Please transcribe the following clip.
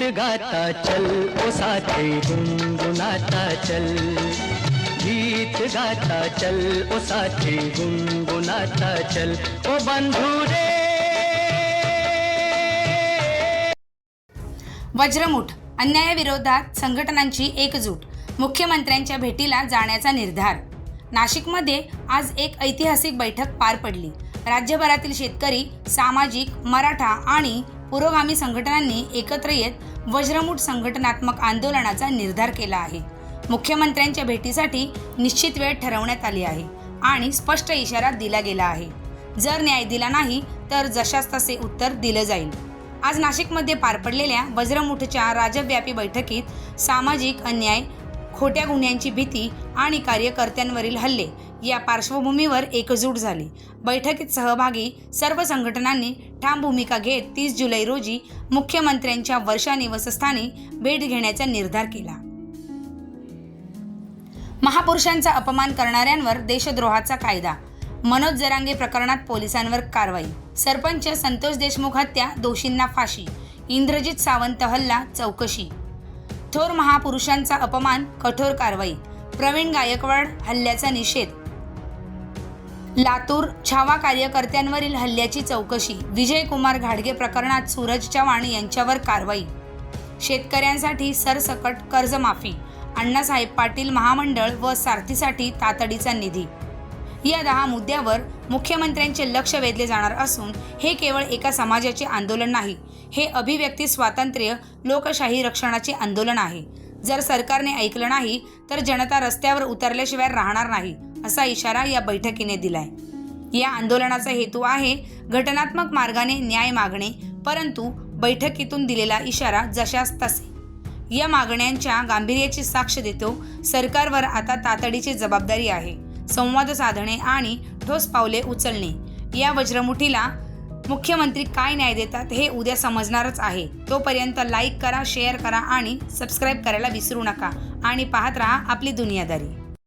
गाता चल ओ साथे गुनगुनाता चल। गीत गाता चल ओ साथे गुनगुनाता चल। ओ बंधू रे। वज्रमुठ अन्यायाविरोधात संघटनांची एकजूट मुख्यमंत्र्यांच्या भेटीला जाण्याचा निर्धार. नाशिकमध्ये आज एक ऐतिहासिक बैठक पार पडली. राज्यभरातील शेतकरी सामाजिक मराठा आणि पुरोगामी संघटनांनी एकत्र येत वज्रमूठ संघटनात्मक आंदोलनाचा निर्धार केला आहे. मुख्यमंत्र्यांच्या भेटीसाठी निश्चित वेळ ठरवण्यात आली आहे आणि स्पष्ट इशारा दिला गेला आहे. जर न्याय दिला नाही तर जशास तसे उत्तर दिलं जाईल. आज नाशिकमध्ये पार पडलेल्या वज्रमुठच्या राज्यव्यापी बैठकीत सामाजिक अन्याय खोट्या गुन्ह्यांची भीती आणि कार्यकर्त्यांवरील हल्ले या पार्श्वभूमीवर एकजूट झाली. बैठकीत सहभागी सर्व संघटनांनी ठाम भूमिका घेत तीस जुलै रोजी मुख्यमंत्र्यांच्या वर्षा निवासस्थानी भेट घेण्याचा निर्धार केला. महापुरुषांचा अपमान करणाऱ्यांवर देशद्रोहाचा कायदा. मनोज जरांगे प्रकरणात पोलिसांवर कारवाई. सरपंच संतोष देशमुख हत्या दोषींना फाशी. इंद्रजित सावंत हल्ला चौकशी. थोर महापुरुषांचा अपमान कठोर कारवाई. प्रवीण गायकवाड हल्ल्याचा निषेध. लातूर छावा कार्यकर्त्यांवरील हल्ल्याची चौकशी. विजय कुमार घाडगे प्रकरणात सूरज चव्हाण यांच्यावर कारवाई. शेतकऱ्यांसाठी सरसकट कर्जमाफी. अण्णासाहेब पाटील महामंडळ व सारथीसाठी तातडीचा निधी. या दहा मुद्द्यावर मुख्यमंत्र्यांचे लक्ष वेधले जाणार असून हे केवळ एका समाजाचे आंदोलन नाही हे अभिव्यक्ती स्वातंत्र्य लोकशाही रक्षणाचे आंदोलन आहे. जर सरकारने ऐकलं नाही तर जनता रस्त्यावर उतरल्याशिवाय राहणार नाही असा इशारा या बैठकीने दिलाय. या आंदोलनाचा हेतू आहे घटनात्मक मार्गाने न्याय मागणे परंतु बैठकीतून दिलेला इशारा जशास तसे. या मागण्यांच्या गांभीर्याची साक्ष देतो सरकारवर आता तातडीची जबाबदारी आहे. संवाद साधणे आणि ठोस पावले उचलणे. या वज्रमुठीला मुख्यमंत्री काय न्याय देतात हे उद्या समजणारच आहे. तोपर्यंत लाईक करा शेअर करा आणि सबस्क्राईब करायला विसरू नका. आणि पाहत राहा आपली दुनियादारी.